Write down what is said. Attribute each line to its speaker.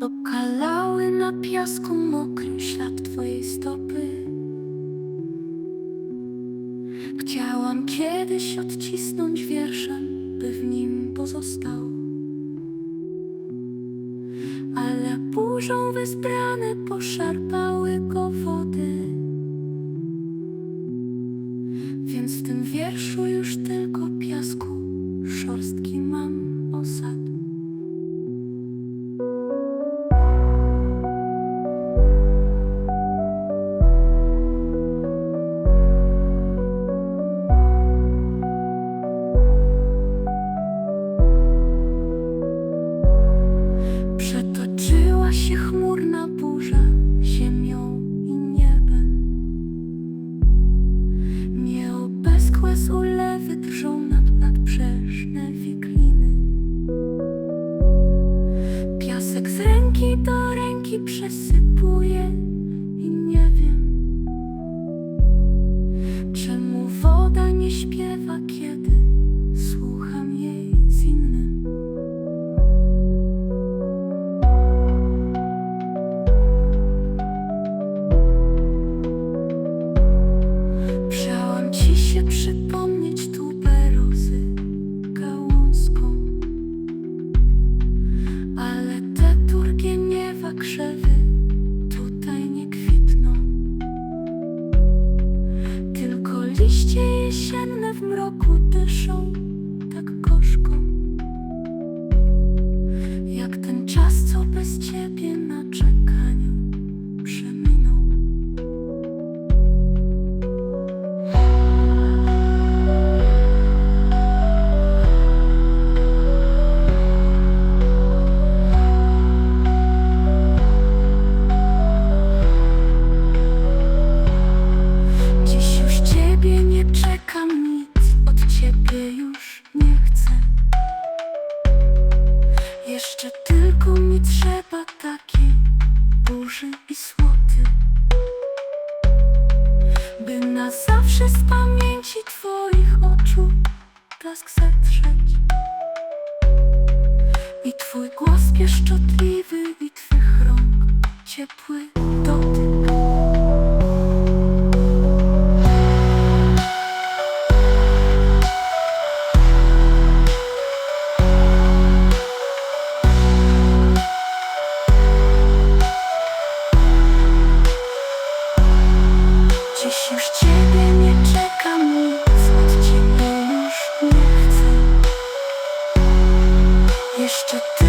Speaker 1: Okalały na piasku mokrym ślad twojej stopy. Chciałam kiedyś odcisnąć wierszem, by w nim pozostał. Ale burzą wezbrane poszarpały go wody. Więc w tym wierszu już w mroku dyszą tak gorzko Jeszcze tylko mi trzeba takiej burzy i słoty, by na zawsze z pamięci twoich oczu blask zetrzeć. I twój głos pieszczotliwy i twych rąk ciepły düştü.